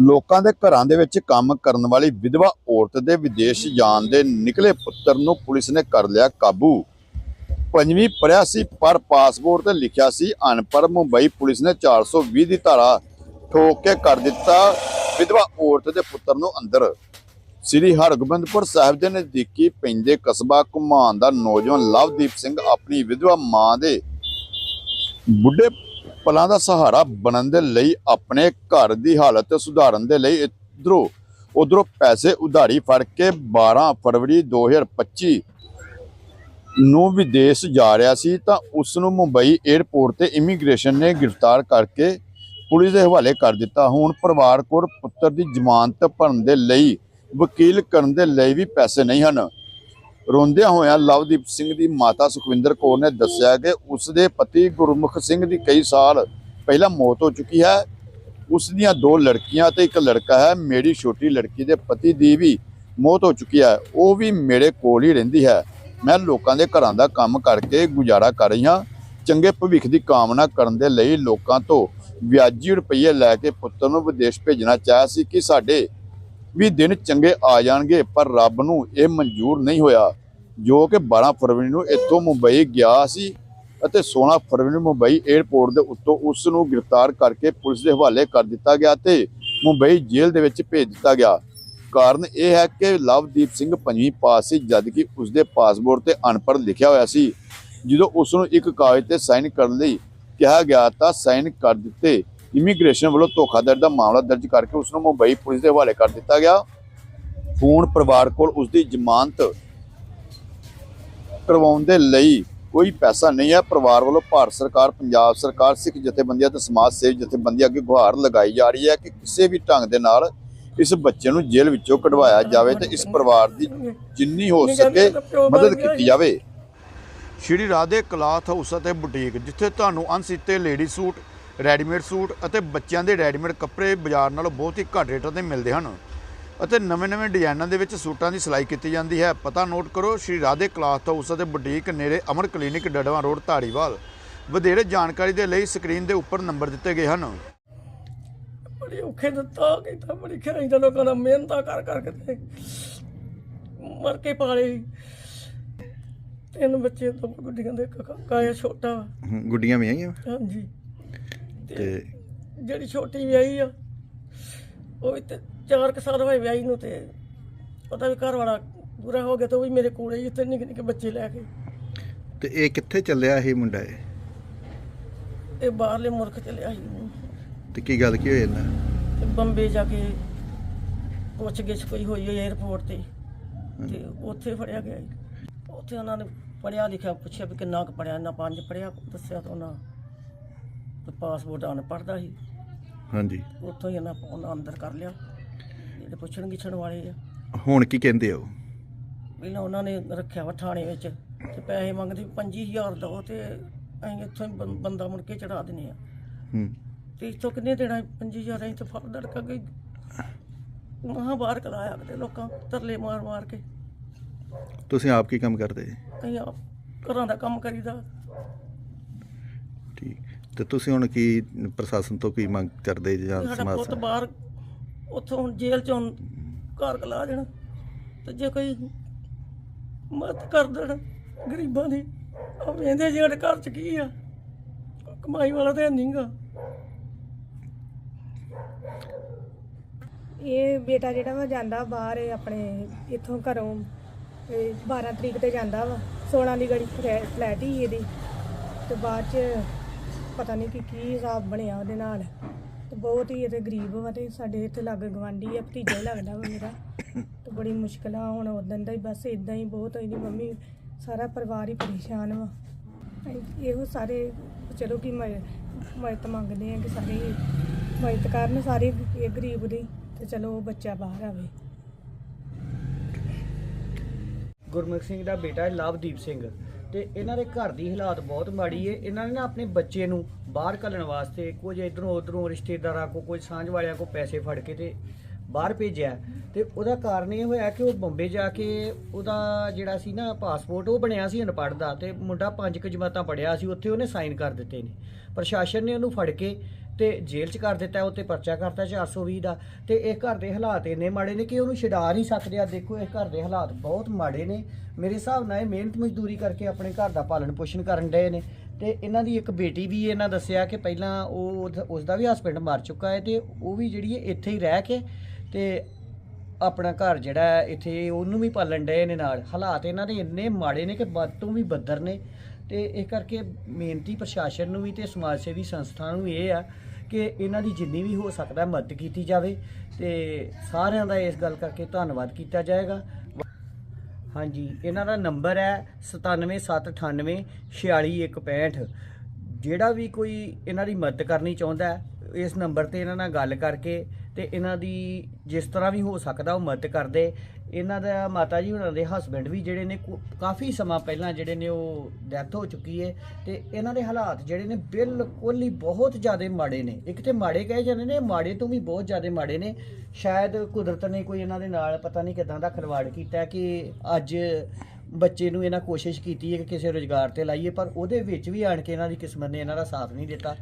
ਲੋਕਾਂ ਦੇ ਘਰਾਂ ਦੇ ਵਿੱਚ ਕੰਮ ਕਰਨ ਵਾਲੀ ਵਿਧਵਾ ਔਰਤ ਦੇ ਵਿਦੇਸ਼ ਜਾਣ ਦੇ ਨਿਕਲੇ ਪੁੱਤਰ ਨੂੰ ਪੁਲਿਸ ਨੇ ਕਰ ਲਿਆ ਕਾਬੂ। ਪੰਜਵੀਂ ਪੜ੍ਹਿਆ ਸੀ, ਪਰ ਪਾਸਪੋਰਟ ਤੇ ਲਿਖਿਆ ਸੀ ਅਨਪੜ੍ਹ। ਮੁੰਬਈ ਪੁਲਿਸ ਨੇ 420 ਦੀ ਧਾਰਾ ਠੋਕ ਕੇ ਕਰ ਦਿੱਤਾ ਵਿਧਵਾ ਔਰਤ ਦੇ ਪੁੱਤਰ ਨੂੰ ਅੰਦਰ। ਸ੍ਰੀ ਹਰਗੋਬਿੰਦਪੁਰ ਸਾਹਿਬ ਦੇ ਨਜ਼ਦੀਕੀ ਪੈਂਦੇ ਕਸਬਾ ਘੁਮਾਨ ਦਾ ਨੌਜਵਾਨ ਲਵਦੀਪ ਸਿੰਘ ਆਪਣੀ ਵਿਧਵਾ ਮਾਂ ਦੇ ਬੁੱਢੇ ਪਲਾਂ ਦਾ ਸਹਾਰਾ ਬਣਨ ਦੇ ਲਈ ਆਪਣੇ ਘਰ ਦੀ ਹਾਲਤ ਸੁਧਾਰਨ ਦੇ ਲਈ ਇਧਰੋਂ ਉਧਰੋਂ ਪੈਸੇ ਉਧਾਰੀ ਫੜ ਕੇ 12 ਫਰਵਰੀ 2025 ਨੂੰ ਵਿਦੇਸ਼ ਜਾ ਰਿਹਾ ਸੀ ਤਾਂ ਉਸ ਨੂੰ ਮੁੰਬਈ 에ਅਰਪੋਰਟ ਤੇ ਇਮੀਗ੍ਰੇਸ਼ਨ ਨੇ ਗ੍ਰਿਫਤਾਰ ਕਰਕੇ ਪੁਲਿਸ ਦੇ ਹਵਾਲੇ ਕਰ ਦਿੱਤਾ। ਹੁਣ ਪਰਿਵਾਰ ਕੋਲ ਪੁੱਤਰ ਦੀ ਜ਼ਮਾਨਤ ਭਰਨ ਦੇ ਲਈ ਵਕੀਲ ਕਰਨ ਦੇ ਲਈ ਵੀ ਪੈਸੇ ਨਹੀਂ ਹਨ। ਰੋਂਦਿਆਂ ਹੋਇਆਂ ਲਵਦੀਪ ਸਿੰਘ ਦੀ ਮਾਤਾ ਸੁਖਵਿੰਦਰ ਕੌਰ ਨੇ ਦੱਸਿਆ ਕਿ ਉਸ ਦੇ ਪਤੀ ਗੁਰਮੁਖ ਸਿੰਘ ਦੀ ਕਈ ਸਾਲ ਪਹਿਲਾਂ ਮੌਤ ਹੋ ਚੁੱਕੀ ਹੈ। ਉਸ ਦੀਆਂ ਦੋ ਲੜਕੀਆਂ ਤੇ ਇੱਕ ਲੜਕਾ ਹੈ। ਮੇਰੀ ਛੋਟੀ ਲੜਕੀ ਦੇ ਪਤੀ ਦੀ ਵੀ ਮੌਤ ਹੋ ਚੁੱਕੀ ਹੈ। ਉਹ ਵੀ ਮੇਰੇ ਕੋਲ ਹੀ ਰਹਿੰਦੀ ਹੈ। ਮੈਂ ਲੋਕਾਂ ਦੇ ਘਰਾਂ ਦਾ ਕੰਮ ਕਰਕੇ ਗੁਜ਼ਾਰਾ ਕਰ ਰਹੀ ਹਾਂ। ਚੰਗੇ ਭਵਿੱਖ ਦੀ ਕਾਮਨਾ ਕਰਨ ਦੇ ਲਈ ਲੋਕਾਂ ਤੋਂ ਵਿਆਜੀ ਰੁਪਈਏ ਲੈ ਕੇ ਪੁੱਤਰ ਨੂੰ ਵਿਦੇਸ਼ ਭੇਜਣਾ ਚਾਹਿਆ ਸੀ ਕਿ ਸਾਡੇ ਵੀ ਦਿਨ ਚੰਗੇ ਆ ਜਾਣਗੇ, ਪਰ ਰੱਬ ਨੂੰ ਇਹ ਮਨਜ਼ੂਰ ਨਹੀਂ ਹੋਇਆ। ਜੋ ਕਿ 12 ਫਰਵਰੀ ਨੂੰ ਇੱਥੋਂ ਮੁੰਬਈ ਗਿਆ ਸੀ ਅਤੇ 16 ਫਰਵਰੀ ਨੂੰ ਮੁੰਬਈ 에ਅਰਪੋਰਟ ਦੇ ਉੱਤੋਂ ਉਸ ਨੂੰ ਗ੍ਰਿਫਤਾਰ ਕਰਕੇ ਪੁਲਿਸ ਦੇ ਹਵਾਲੇ ਕਰ ਦਿੱਤਾ ਗਿਆ ਤੇ ਮੁੰਬਈ ਜੇਲ੍ਹ ਦੇ ਵਿੱਚ ਭੇਜ ਦਿੱਤਾ ਗਿਆ। ਕਾਰਨ ਇਹ ਹੈ ਕਿ ਲਵਦੀਪ ਸਿੰਘ ਪੰਜਵੀਂ ਪਾਸ ਸੀ, ਜਦਕਿ ਉਸ ਦੇ ਪਾਸਪੋਰਟ ਤੇ ਅਨਪੜ੍ਹ ਲਿਖਿਆ ਹੋਇਆ ਸੀ। ਜਦੋਂ ਉਸ ਨੂੰ ਇੱਕ ਕਾਗਜ਼ ਤੇ ਸਾਈਨ ਕਰਨ ਲਈ ਕਿਹਾ ਗਿਆ ਤਾਂ ਸਾਈਨ ਕਰ ਦਿੱਤੇ। ਇਮੀਗ੍ਰੇਸ਼ਨ ਵੱਲੋਂ ਧੋਖਾਧੜੀ ਦਾ ਮਾਮਲਾ ਦਰਜ ਕਰਕੇ ਉਸ ਨੂੰ ਮੁੰਬਈ ਪੁਲਿਸ ਦੇ ਹਵਾਲੇ ਕਰ ਦਿੱਤਾ ਗਿਆ। ਫੋਨ ਪਰਿਵਾਰ ਕੋਲ ਉਸ ਦੀ ਜ਼ਮਾਨਤ ਕਰਵਾਉਣ ਦੇ ਲਈ ਕੋਈ ਪੈਸਾ ਨਹੀਂ ਹੈ। ਪਰਿਵਾਰ ਵੱਲੋਂ ਭਾਰਤ ਸਰਕਾਰ ਪੰਜਾਬ ਸਰਕਾਰ ਸਿੱਖ ਜਥੇਬੰਦੀਆਂ ਤੇ ਸਮਾਜ ਸੇਵੀ ਜਥੇਬੰਦੀਆਂ ਅੱਗੇ ਗੁਹਾਰ ਲਗਾਈ ਜਾ ਰਹੀ ਹੈ ਕਿ ਕਿਸੇ ਵੀ ਢੰਗ ਦੇ ਨਾਲ ਇਸ ਬੱਚੇ ਨੂੰ ਜੇਲ੍ਹ ਵਿੱਚੋਂ ਕਢਵਾਇਆ ਜਾਵੇ ਤੇ ਇਸ ਪਰਿਵਾਰ ਦੀ ਜਿੰਨੀ ਹੋ ਸਕੇ ਮਦਦ ਕੀਤੀ ਜਾਵੇ। ਸ਼੍ਰੀ ਰਾਧੇ ਕਲਾਥ ਹਾਊਸ ਅਤੇ ਬੁਟੀਕ ਜਿੱਥੇ ਤੁਹਾਨੂੰ ਅਣਸੀਤੇ ਲੇਡੀ ਸੂਟ ਰੈਡੀਮੇਡ ਸੂਟ ਅਤੇ ਬੱਚਿਆਂ ਦੇ ਰੈਡੀਮੇਡ ਕੱਪੜੇ ਬਾਜ਼ਾਰ ਨਾਲੋਂ ਬਹੁਤ ਹੀ ਘੱਟ ਰੇਟਾਂ ਤੇ ਮਿਲਦੇ ਹਨ। ਅਤੇ ਨਵੇਂ-ਨਵੇਂ ਡਿਜ਼ਾਈਨਾਂ ਦੇ ਵਿੱਚ ਸੂਟਾਂ ਦੀ ਸਿਲਾਈ ਕੀਤੀ ਜਾਂਦੀ ਹੈ। ਪਤਾ ਨੋਟ ਕਰੋ ਸ਼੍ਰੀ ਰਾਧੇ ਕਲਾਥ ਹਾਊਸ ਅਤੇ ਬੁਟੀਕ ਨੇੜੇ ਅਮਰ ਕਲੀਨਿਕ ਡੜਵਾ ਰੋਡ ਧਾਰੀਵਾਲ। ਵਧੇਰੇ ਜਾਣਕਾਰੀ ਦੇ ਲਈ ਸਕਰੀਨ ਦੇ ਉੱਪਰ ਨੰਬਰ ਦਿੱਤੇ ਗਏ ਹਨ। ਬੜੀ ਔਖੇ ਦਿੱਤਾ ਕੀਤਾ ਬੜੀ ਖਰਾਈ ਦਾ ਲੋਕਾਂ ਦਾ ਮਿਹਨਤਾਂ ਕਰ ਕਰਕੇ ਤੇ ਮਰ ਕੇ ਪਾਲੇ। ਤਿੰਨ ਬੱਚੇ ਤੋਂ ਗੁੱਡੀਆਂ ਦੇ ਕਾਇਆ ਛੋਟਾ। ਵਾ। ਗੁੱਡੀਆਂ ਵੀ ਆਈਆਂ? ਹਾਂਜੀ। ਤੇ ਜਿਹੜੀ ਛੋਟੀ ਵਿਆਹੀ ਆ ਉਹ ਵੀ ਤੇ ਚਾਰ ਕੁ ਸਾਲ ਹੋਏ ਵਿਆਹੀ ਨੂੰ ਤੇ ਉਹਦਾ ਵੀ ਘਰ ਵਾਲਾ ਪੂਰਾ ਹੋ ਗਿਆ ਤੇ ਉਹ ਵੀ ਮੇਰੇ ਕੋਲੇ ਹੀ ਇੱਥੇ ਨਿੱਕੇ ਨਿੱਕੇ ਬੱਚੇ ਲੈ ਕੇ। ਤੇ ਇਹ ਕਿੱਥੇ ਚੱਲਿਆ ਇਹ ਮੁੰਡਾ ਇਹ? ਇਹ ਬਾਹਰਲੇ ਮੁਲਕ ਚਲਿਆ ਸੀ। ਤੇ ਕੀ ਗੱਲ ਕੀ ਹੋਈ ਇਹਨਾਂ? ਤੇ ਬੰਬੇ ਜਾ ਕੇ ਪੁੱਛ ਗਿੱਛ ਕੋਈ ਹੋਈ ਹੈ 에ਅਰਪੋਰਟ ਤੇ ਤੇ ਉੱਥੇ ਫੜਿਆ ਗਿਆ ਜੀ। ਉੱਥੇ ਉਹਨਾਂ ਨੇ ਪੜਿਆ ਲਿਖਿਆ ਪੁੱਛਿਆ ਵੀ ਕਿੰਨਾ ਕੁ ਪੜਿਆ ਨਾ ਪੰਜ ਪੜਿਆ ਦੱਸਿਆ ਤਾਂ ਉਹਨਾਂ ਤੇ ਪਾਸਪੋਰਟ ਆਨ ਪੜਦਾ ਸੀ। ਹਾਂਜੀ। ਉੱਥੋਂ ਹੀ ਇਹਨਾਂ ਉਹਨਾਂ ਅੰਦਰ ਕਰ ਲਿਆ। ਜਿਹੜੇ ਪੁੱਛਣ ਗਿੱਛਣ ਵਾਲੇ ਆ। ਹੁਣ ਕੀ ਕਹਿੰਦੇ ਆ ਉਹ? ਪਹਿਲਾਂ ਉਹਨਾਂ ਨੇ ਰੱਖਿਆ ਵਾ ਥਾਣੇ ਵਿੱਚ ਤੇ ਪੈਸੇ ਮੰਗਦੇ 25000 ਦੋ ਤੇ ਅਸੀਂ ਇੱਥੋਂ ਹੀ ਬੰ- ਬੰਦਾ ਮੁੜ ਕੇ ਚੜਾ ਦਿੰਦੇ ਆ। ਹੂੰ। ਤੇ ਇੱਥੋਂ ਕਿੰਨੇ ਦੇਣਾ 25000 ਅਸੀਂ ਤਾਂ ਫੜ ਗਈ ਮਹਾਂ ਬਾਹਰ ਕਲਾਇਆ ਕਿਤੇ ਲੋਕਾਂ ਤਰਲੇ ਮਾਰ ਮਾਰ ਕੇ। ਤੁਸੀਂ ਆਪ ਕੀ ਕੰਮ ਕਰਦੇ? ਅਸੀਂ ਆਪ ਘਰਾਂ ਦਾ ਕੰਮ ਕਰੀਦਾ। ਠੀਕ। ਤੇ ਤੁਸੀਂ ਹੁਣ ਕੀ ਪ੍ਰਸ਼ਾਸਨ ਤੋਂ ਕੀ ਮੰਗ ਕਰਦੇ ਜਾਂ ਸਾਡਾ ਸਮਾਜ ਪੁੱਤ ਬਾਹਰ ਉੱਥੋਂ ਹੁਣ ਜੇਲ੍ਹ ਚੋਂ ਘਰ ਕਲਾ ਦੇਣਾ ਤੇ ਜੇ ਕੋਈ ਮਦਦ ਕਰ ਦੇਣ ਗਰੀਬਾਂ ਦੀ ਆ ਵੇਂਦੇ ਜਿਹੜੇ ਘਰ ਚ ਕੀ ਆ? ਕਮਾਈ ਵਾਲਾ ਤੇ ਨਹੀਂਗਾ ਇਹ ਬੇਟਾ ਜਿਹੜਾ ਵਾ ਜਾਂਦਾ ਬਾਹਰ ਇਹ ਆਪਣੇ ਇੱਥੋਂ ਘਰੋਂ ਇਹ 12 ਤਰੀਕ ਤੇ ਜਾਂਦਾ ਵਾ 16 ਦੀ ਗੜੀ ਫਲੈ- ਫਲੈਟ ਹੀ ਇਹਦੀ ਤੇ ਬਾਅਦ ਚ ਪਤਾ ਨਹੀਂ ਕਿ ਕੀ ਹਿਸਾਬ ਬਣਿਆ ਉਹਦੇ ਨਾਲ। ਤੇ ਬਹੁਤ ਹੀ ਇਹਦੇ ਗਰੀਬ ਵਾ ਤੇ ਸਾਡੇ ਇੱਥੇ ਲੱਗ ਗਵਾਂਢੀ ਆ, ਭਤੀਜਾ ਹੀ ਲੱਗਦਾ ਵਾ ਮੇਰਾ। ਤੇ ਬੜੀ ਮੁਸ਼ਕਲ ਆ, ਹੁਣ ਉਦੋਂ ਦਾ ਹੀ ਬਸ ਇਦਾਂ ਹੀ ਬਹੁਤ ਇਹਦੀ ਮੰਮੀ ਸਾਰਾ ਪਰਿਵਾਰ ਹੀ ਪਰੇਸ਼ਾਨ ਵਾ। ਅਸੀਂ ਇਹੋ ਸਾਰੇ ਚਲੋ ਕਿ ਮਦਦ ਮੰਗਦੇ ਆ ਕਿ ਸਾਰੇ ਮਦਦ ਕਰਨ ਸਾਰੇ ਇਹ ਗਰੀਬ ਦੀ, ਤੇ ਚਲੋ ਉਹ ਬੱਚਾ ਬਾਹਰ ਆਵੇ। ਗੁਰਮੁਖ ਸਿੰਘ ਦਾ ਬੇਟਾ ਹੈ ਲਵਦੀਪ ਸਿੰਘ। ਤੇ ਇਹਨਾਂ ਦੇ ਘਰ ਦੀ ਹਾਲਾਤ ਬਹੁਤ ਮਾੜੀ ਹੈ ਇਹਨਾਂ ਨੇ ਨਾ ਆਪਣੇ ਬੱਚੇ ਨੂੰ ਬਾਹਰ ਘੱਲਣ ਵਾਸਤੇ ਕੁਝ ਇਧਰੋਂ ਉਧਰੋਂ ਰਿਸ਼ਤੇਦਾਰਾਂ ਕੋ, ਕੁਝ ਸਾਂਝ ਵਾਲਿਆਂ ਕੋ ਪੈਸੇ ਫੜ ਕੇ ਤੇ ਬਾਹਰ ਭੇਜਿਆ। ਤੇ ਉਹਦਾ ਕਾਰਨ ਇਹ ਹੋਇਆ ਕਿ ਉਹ ਬੰਬੇ ਜਾ ਕੇ ਉਹਦਾ ਜਿਹੜਾ ਸੀ ਨਾ ਪਾਸਪੋਰਟ, ਉਹ ਬਣਿਆ ਸੀ ਅਨਪੜ੍ਹ ਦਾ ਤੇ ਮੁੰਡਾ ਪੰਜ ਕੁ ਜਮਾਤਾਂ ਪੜਿਆ ਸੀ, ਉੱਥੇ ਉਹਨੇ ਸਾਈਨ ਕਰ ਦਿੱਤੇ ਨੇ। ਪ੍ਰਸ਼ਾਸਨ ਨੇ ਉਹਨੂੰ ਫੜ ਕੇ ਤੇ ਜੇਲ੍ਹ 'ਚ ਕਰ ਦਿੱਤਾ ਉਹ 'ਤੇ ਪਰਚਾ ਕਰਤਾ 420 ਦਾ। ਤੇ ਇਹ ਘਰ ਦੇ ਹਾਲਾਤ ਇੰਨੇ ਮਾੜੇ ਨੇ ਕਿ ਉਹਨੂੰ ਛਡਾ ਨਹੀਂ ਸਕਦੇ। ਆ ਦੇਖੋ, ਇਹ ਘਰ ਦੇ ਹਾਲਾਤ ਬਹੁਤ ਮਾੜੇ ਨੇ। ਮੇਰੇ ਹਿਸਾਬ ਨਾਲ ਇਹ ਮਿਹਨਤ ਮਜ਼ਦੂਰੀ ਕਰਕੇ ਆਪਣੇ ਘਰ ਦਾ ਪਾਲਣ ਪੋਸ਼ਣ ਕਰਨ ਡਏ ਨੇ। ਤੇ ਇਹਨਾਂ ਦੀ ਇੱਕ ਬੇਟੀ ਵੀ ਇਹਨਾਂ ਦੱਸਿਆ ਕਿ ਪਹਿਲਾਂ ਉਹ ਉਸ ਦਾ ਵੀ ਹਸਬੰਡ ਮਰ ਚੁੱਕਾ ਹੈ ਤੇ ਉਹ ਵੀ ਜਿਹੜੀ ਹੈ ਇੱਥੇ ਹੀ ਰਹਿ ਕੇ ਤੇ ਆਪਣਾ ਘਰ ਜਿਹੜਾ ਇੱਥੇ ਉਹਨੂੰ ਵੀ ਪਾਲਣ ਡਏ ਨੇ ਨਾਲ। ਹਾਲਾਤ ਇਹਨਾਂ ਦੇ ਇੰਨੇ ਮਾੜੇ ਨੇ ਕਿ ਵੱਧ ਤੋਂ ਵੀ ਬੱਦਰ ਨੇ। ਤੇ ਇਹ ਕਰਕੇ ਮਿਹਨਤੀ ਪ੍ਰਸ਼ਾਸਨ ਨੂੰ ਵੀ ਤੇ ਸਮਾਜ ਸੇਵੀ ਸੰਸਥਾ ਨੂੰ ਵੀ ਇਹ ਆ ਕਿ ਇਹਨਾਂ ਦੀ ਜਿੰਨੀ ਵੀ ਹੋ ਸਕਦਾ ਮਦਦ ਕੀਤੀ ਜਾਵੇ ਤੇ ਸਾਰਿਆਂ ਦਾ ਇਸ ਗੱਲ ਕਰਕੇ ਧੰਨਵਾਦ ਕੀਤਾ ਜਾਏਗਾ। ਹਾਂਜੀ, ਇਹਨਾਂ ਦਾ ਨੰਬਰ ਹੈ 97798 46165 ਜਿਹੜਾ ਵੀ ਕੋਈ ਇਹਨਾਂ ਦੀ ਮਦਦ ਕਰਨੀ ਚਾਹੁੰਦਾ, ਇਸ ਨੰਬਰ ਤੇ ਇਹਨਾਂ ਨਾਲ ਗੱਲ ਕਰਕੇ ਤੇ ਇਹਨਾਂ ਦੀ ਜਿਸ ਤਰ੍ਹਾਂ ਵੀ ਹੋ ਸਕਦਾ ਉਹ ਮਦਦ ਕਰਦੇ। ਇਹਨਾਂ ਦਾ ਮਾਤਾ ਜੀ ਉਹਨਾਂ ਦੇ ਹਸਬੰਡ ਵੀ ਜਿਹੜੇ ਨੇ ਕੋ- ਕਾਫੀ ਸਮਾਂ ਪਹਿਲਾਂ ਜਿਹੜੇ ਨੇ ਉਹ ਡੈਥ ਹੋ ਚੁੱਕੀ ਹੈ ਤੇ ਇਹਨਾਂ ਦੇ ਹਾਲਾਤ ਜਿਹੜੇ ਨੇ ਬਿਲਕੁਲ ਹੀ ਬਹੁਤ ਜ਼ਿਆਦਾ ਮਾੜੇ ਨੇ। ਇੱਕ ਤੇ ਮਾੜੇ ਕਹੇ ਜਾਂਦੇ ਨੇ, ਮਾੜੇ ਤੋਂ ਵੀ ਬਹੁਤ ਜ਼ਿਆਦਾ ਮਾੜੇ ਨੇ। ਸ਼ਾਇਦ ਕੁਦਰਤ ਨੇ ਕੋਈ ਇਹਨਾਂ ਦੇ ਨਾਲ ਪਤਾ ਨਹੀਂ ਕਿਦਾਂ ਦਾ ਖਿਲਵਾੜ ਕੀਤਾ ਕਿ ਅੱਜ ਬੱਚੇ ਨੂੰ ਇਹਨਾਂ ਕੋਸ਼ਿਸ਼ ਕੀਤੀ ਹੈ ਕਿ ਕਿਸੇ ਰੋਜ਼ਗਾਰ ਤੇ ਲਾਈਏ, ਪਰ ਉਹਦੇ ਵਿੱਚ ਵੀ ਆਣ ਕੇ ਇਹਨਾਂ ਦੀ ਕਿਸਮਤ ਨੇ ਇਹਨਾਂ ਦਾ ਸਾਥ ਨਹੀਂ ਦਿੱਤਾ।